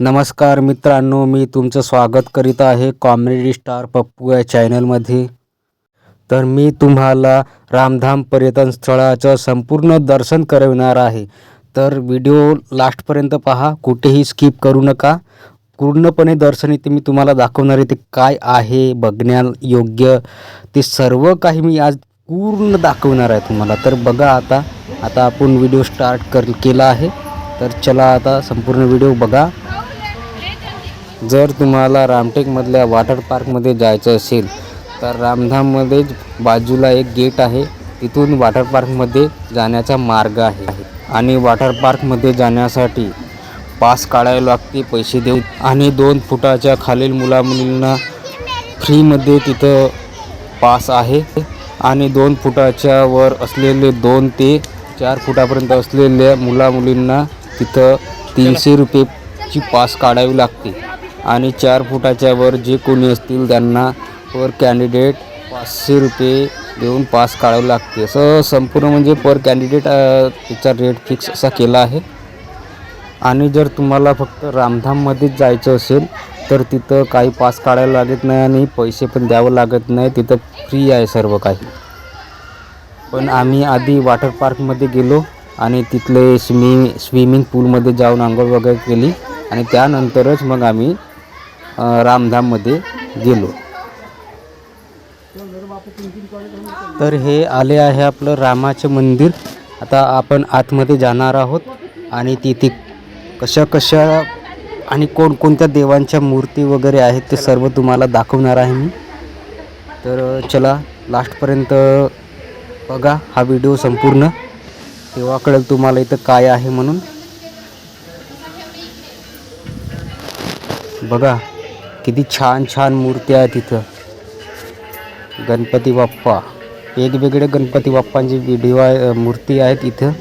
नमस्कार मित्रांनो मी तुमचं स्वागत करीत आहे कॉमेडी स्टार पप्पू या चॅनलमध्ये. तर मी तुम्हाला रामधाम पर्यटन स्थळाचं संपूर्ण दर्शन करविणार आहे. तर व्हिडिओ लास्टपर्यंत पहा कुठेही स्किप करू नका. पूर्णपणे दर्शन इथे मी तुम्हाला दाखवणार आहे ते काय आहे बघण्या योग्य. ते सर्व काही मी आज पूर्ण दाखवणार आहे तुम्हाला. तर बघा आता आता आपण व्हिडिओ स्टार्ट कर केला आहे. तर चला आता संपूर्ण व्हिडिओ बघा. जर तुम्हाला रामटेकमधल्या वॉटर पार्कमध्ये जायचं असेल तर रामधाममध्येच बाजूला एक गेट आहे. तिथून वॉटर पार्कमध्ये जाण्याचा मार्ग आहे. आणि वॉटर पार्कमध्ये जाण्यासाठी पास काढायला लागते पैसे देऊन. आणि दोन फुटाच्या खालील मुलामुलींना फ्रीमध्ये तिथं पास आहे. आणि दोन फुटाच्या वर असलेले दोन ते चार फुटापर्यंत असलेल्या मुलामुलींना तिथं तीनशे रुपयेची पास काढावी लागते. आणि चार फुटाच्या वर जे कोणी असतील त्यांना पर कॅन्डिडेट पाचशे रुपये देऊन पास काढावे लागते. असं संपूर्ण म्हणजे पर कॅन्डिडेट त्याचा रेट फिक्स असा केला आहे. आणि जर तुम्हाला फक्त रामधाममध्येच जायचं असेल तर तिथं काही पास काढायला लागत नाही आणि पैसे पण द्यावं लागत नाही. तिथं फ्री आहे सर्व काही. पण आम्ही आधी वॉटर पार्कमध्ये गेलो आणि तिथले स्विमिंग स्विमिंग पूलमध्ये जाऊन आंघोळ वगैरे केली. आणि त्यानंतरच मग आम्ही रामधाममध्ये गेलो. तर हे आले आहे आपलं रामाचं मंदिर. आता आपण आतमध्ये जाणार आहोत आणि तिथे कशा कशा आणि कोणकोणत्या देवांच्या मूर्ती वगैरे आहेत ते सर्व तुम्हाला दाखवणार आहे मी. तर चला लास्टपर्यंत बघा हा व्हिडिओ संपूर्ण. तेव्हा कळेल तुम्हाला इथं काय आहे म्हणून. बघा. किती छान छान मूर्त्या आहेत इथं गणपती बाप्पा. वेगवेगळे गणपती बाप्पांची व्हिडिओ आहे मूर्ती आहेत इथं.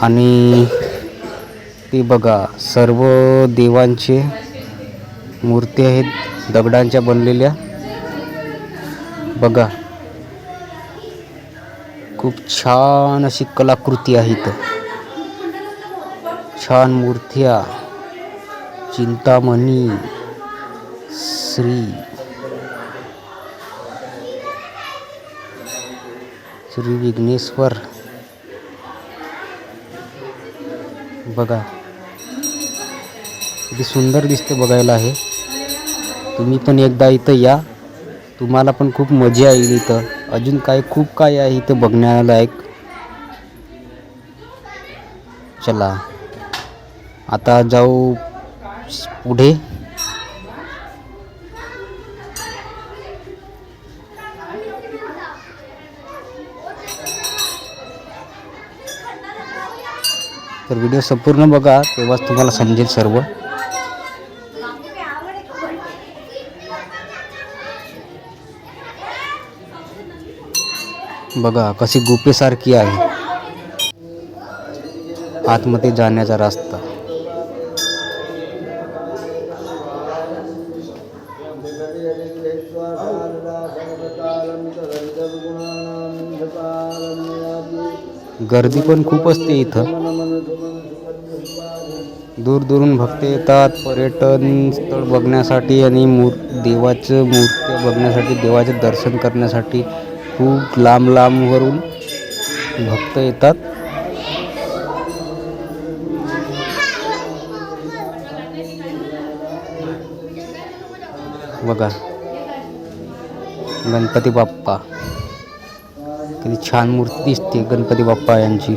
आणि ते बघा सर्व देवांचे मूर्ती आहेत दगडांच्या बनलेल्या. बघा. खूप छान अशी कलाकृती आहे इथं. छान मूर्त्या. चिंतामणी. श्री. श्री विघ्नेश्वर. बघा. किती सुंदर दिसते बघायला आहे तुम्ही पण एकदा इथं या. तुम्हाला पण खूप मजा येईल इथं. अजून काय खूप काय आहे इथं बघण्यालायक. चला. आता जाऊ पुढे. तर व्हिडिओ संपूर्ण बघा तेव्हाच तुम्हाला समजेल सर्व बघा कशी गुफेसारखी आहे आतमध्ये जाण्याचा रस्ता गर्दी पण खूप असते इथं. दूर दूरून भक्त येतात पर्यटन स्थळ बघण्यासाठी आणि मूर देवाचं मूर्त्या बघण्यासाठी देवाचे दर्शन करण्यासाठी खूप लांब लांबवरून भक्त येतात. बघा. गणपती बाप्पा. किती छान मूर्ती दिसते. गणपती बाप्पा यांची.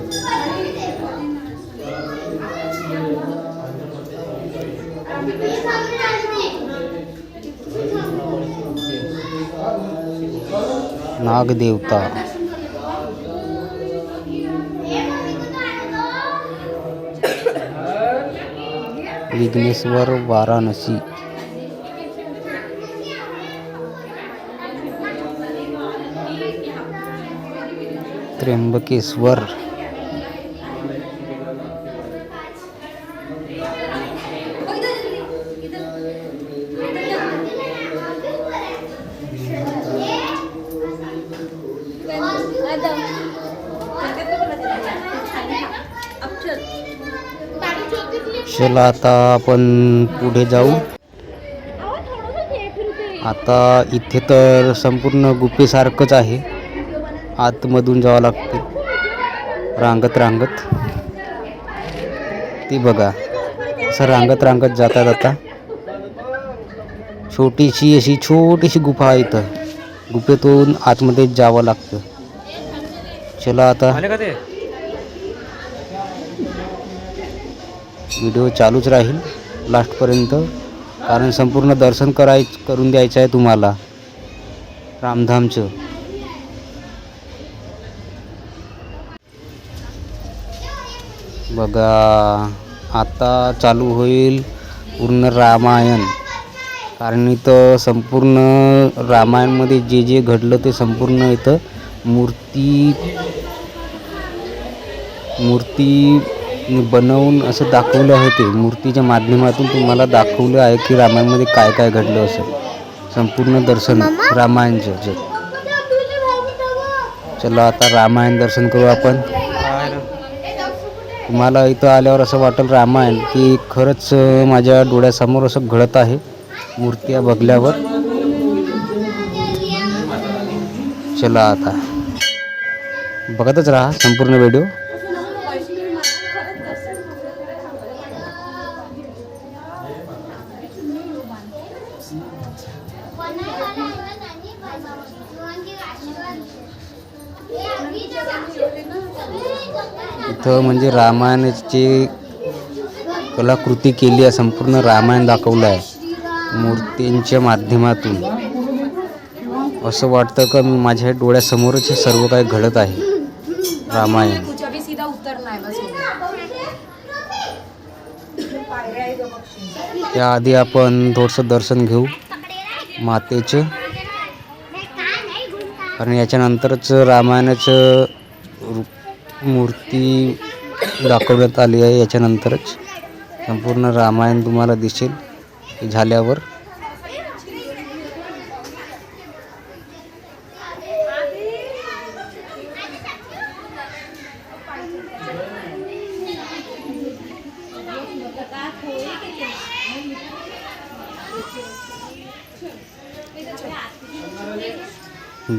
नागदेवता. विघ्नेश्वर वाराणसी. त्र्यंबकेश्वर. चला आता आपण पुढे जाऊ. आता इथे तर संपूर्ण गुफेसारखंच आहे. आतमधून जावं लागते. रांगत रांगत. ती बघा. असं रांगत रांगत जाता जाता छोटीशी अशी छोटीशी गुफा आहे इथं. गुफेतून आतमध्ये जावं लागतं. चला आता. व्हिडिओ चालूच राहील लास्टपर्यंत. कारण संपूर्ण दर्शन कराय करून द्यायचं आहे तुम्हाला. रामधामचं. बघा आता चालू होईल पूर्ण रामायण. कारण इथं संपूर्ण रामायणमध्ये जे जे घडलं ते संपूर्ण इथं मूर्ती मूर्ती बनवून असं दाखवलं आहे ते. मूर्तीच्या माध्यमातून तुम्हाला दाखवलं आहे की रामायणमध्ये काय काय घडलं असं. संपूर्ण दर्शन रामायणचं. चला आता रामायण दर्शन करू आपण. मला इथं आल्यावर असं वाटेल रामायण की खरंच माझ्या डोळ्यासमोर असं घडत आहे मूर्त्या बघल्यावर. चला आता. बघतच राहा संपूर्ण व्हिडिओ. इथं म्हणजे रामायणाची कलाकृती केली आहे संपूर्ण रामायण दाखवलं आहे मूर्तींच्या माध्यमातून. असं वाटतं का मी माझ्या डोळ्यासमोरच हे सर्व काही घडत आहे? रामायण. त्याआधी आपण थोडंसं दर्शन घेऊ. मातेचं. कारण याच्यानंतरच रामायणाचं रूप मूर्ती दाखवण्यात आली आहे याच्यानंतरच. संपूर्ण रामायण तुम्हाला दिसेल. झाल्यावर.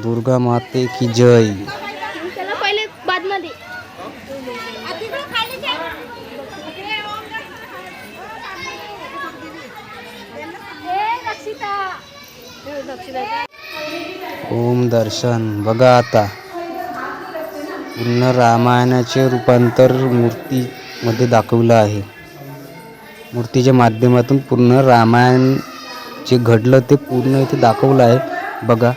दुर्गा माते की जय. ओम दर्शन. बघा आता. पूर्ण रामायणाचे रूपांतर मूर्तीमध्ये दाखवलं आहे. मूर्तीच्या माध्यमातून पूर्ण रामायण जे घडलं ते पूर्ण इथे दाखवलं आहे. बघा.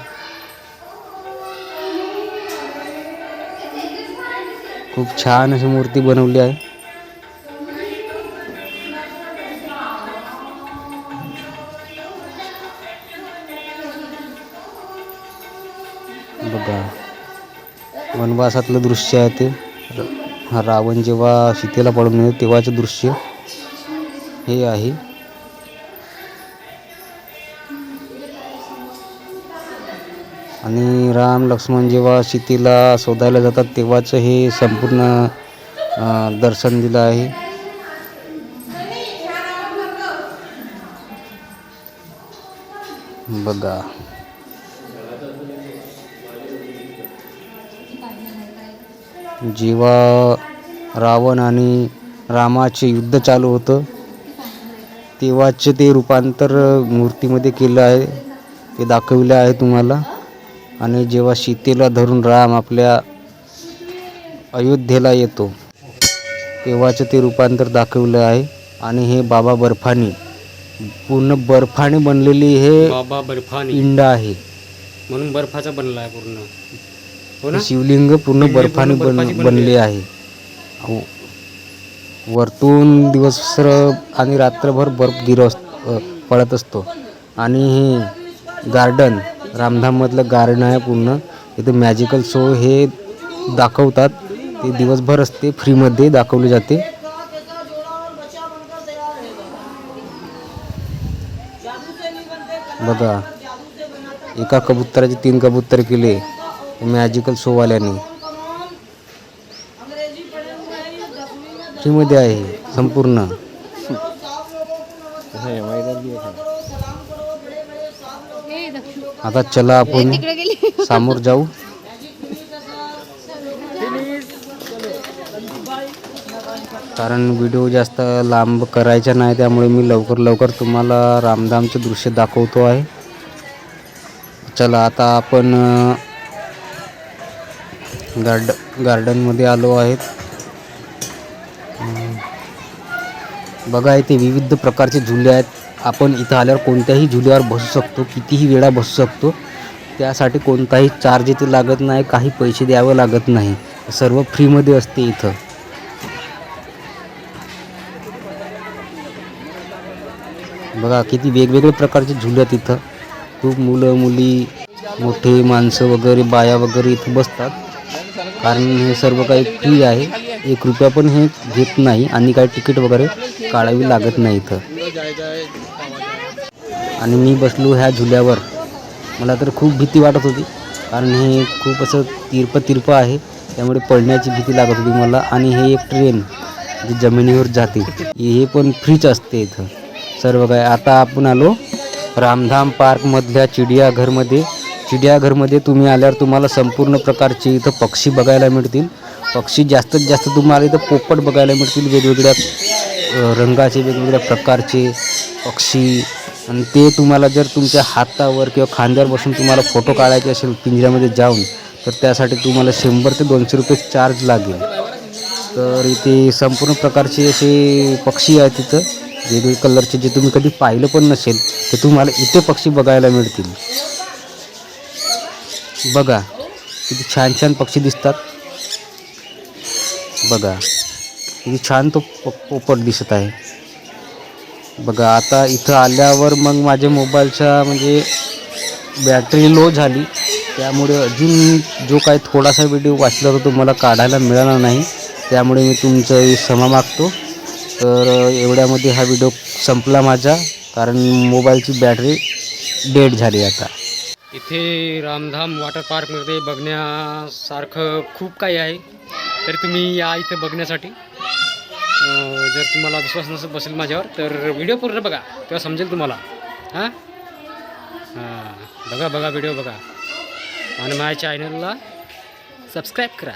खूप छान अशी मूर्ती बनवली आहे. बघा. वनवासातलं दृश्य आहे ते. रावण जेव्हा सीतेला पडून येतो तेव्हाचं दृश्य हे आहे. आणि राम लक्ष्मण जेव्हा सीतेला शोधायला जातात तेव्हाचं हे संपूर्ण दर्शन दिलं आहे. बघा. जेव्हा रावण आणि रामाचे युद्ध चालू होतं तेव्हाचे ते रूपांतर मूर्तीमध्ये केलं आहे ते दाखविलं आहे तुम्हाला. आणि जेव्हा सीतेला धरून राम आपल्या अयोध्येला येतो तेव्हाचं ते रूपांतर दाखवलं आहे. आणि हे बाबा बर्फानी पूर्ण बर्फाने बनलेली हे बाबा बर्फानी. पिंड आहे. म्हणून बर्फाचा बनला आहे पूर्ण. हो शिवलिंग पूर्ण बर्फाने बन बनले आहे. हो. वरतून दिवसभर आणि रात्रभर बर्फ गिर पडत असतो. आणि हे गार्डन रामधाममधलं गार्डन आहे पूर्ण. इथे मॅजिकल शो हे दाखवतात. ते दिवसभर असते फ्रीमध्ये दाखवले जाते. बघा एका कबुतराचे तीन कबूतर केले. मॅजिकल शोवाल्याने. फ्रीमध्ये आहे संपूर्ण. हे आता चला आपण समोर जाऊ. कारण व्हिडिओ जास्त लांब करायचा नाही त्यामुळे मी लवकर लवकर तुम्हाला रामधामचे दृश्य दाखवतो आहे. चला आता आपण गार्ड गार्डनमध्ये आलो आहेत. बघा इथे विविध प्रकारचे झुले आहेत. आपण इथं आल्यावर कोणत्याही झुल्यावर बसू शकतो कितीही वेळा बसू शकतो. त्यासाठी कोणताही चार्ज इथे लागत नाही काही पैसे द्यावं लागत नाही. सर्व फ्रीमध्ये असते इथं. बघा किती वेगवेगळे प्रकारचे झुले आहेत इथं. खूप मुलं मुली मोठे माणसं वगैरे बाया वगैरे इथं बसतात. कारण हे सर्व काही फ्री आहे. एक रुपया पण हे घेत नाही आणि काही तिकीट वगैरे काढावी लागत नाही इथं. आणि मी बसलो ह्या झुल्यावर. मला तर खूप भीती वाटत होती. कारण हे खूप असं तिरपं तिरपं आहे. त्यामुळे पडण्याची भीती लागत होती मला. आणि हे एक ट्रेन जी जमिनीवर जाते हे पण फ्रीच असते इथं. सर्व काय आता आपण आलो रामधाम पार्कमधल्या चिडियाघरमध्ये. चिडियाघरमध्ये तुम्ही आल्यावर तुम्हाला संपूर्ण प्रकारचे इथं पक्षी बघायला मिळतील. पक्षी जास्तीत जास्त तुम्हाला इथं पोपट बघायला मिळतील. वेगवेगळ्या रंगाचे वेगवेगळ्या प्रकारचे पक्षी. आणि ते तुम्हाला जर तुमच्या हातावर किंवा खांद्यावर बसून तुम्हाला फोटो काढायचे असेल पिंजऱ्यामध्ये जाऊन तर त्यासाठी तुम्हाला शंभर ते दोनशे रुपये चार्ज लागेल. तर इथे संपूर्ण प्रकारचे असे पक्षी आहेत तिथं. वेगवेगळे कलरचे जे तुम्ही कधी पाहिलं पण नसेल ते तुम्हाला इथे पक्षी बघायला मिळतील. बघा किती छान छान पक्षी दिसतात. बघा किती छान तो प- पोपट दिसत आहे. बघा आता इथं आल्यावर मग माझ्या मोबाईलच्या म्हणजे बॅटरी लो झाली. त्यामुळे अजून जो काही थोडासा व्हिडिओ वाचला तो मला काढायला मिळाला नाही. त्यामुळे मी तुमचं क्षमा मागतो. तर एवढ्यामध्ये हा व्हिडिओ संपला माझा कारण मोबाईलची बॅटरी डेड झाली आता. इथे रामधाम वॉटर पार्कमध्ये बघण्यासारखं खूप काही आहे. तरी तुम्ही या इथे बघण्यासाठी. जर तुम्हाला विश्वास नसत बसेल माझ्यावर तर व्हिडिओ पूर्ण बघा तेव्हा समजेल तुम्हाला. हां? हां बघा बघा व्हिडिओ बघा. आणि माझ्या चॅनलला सबस्क्राईब करा.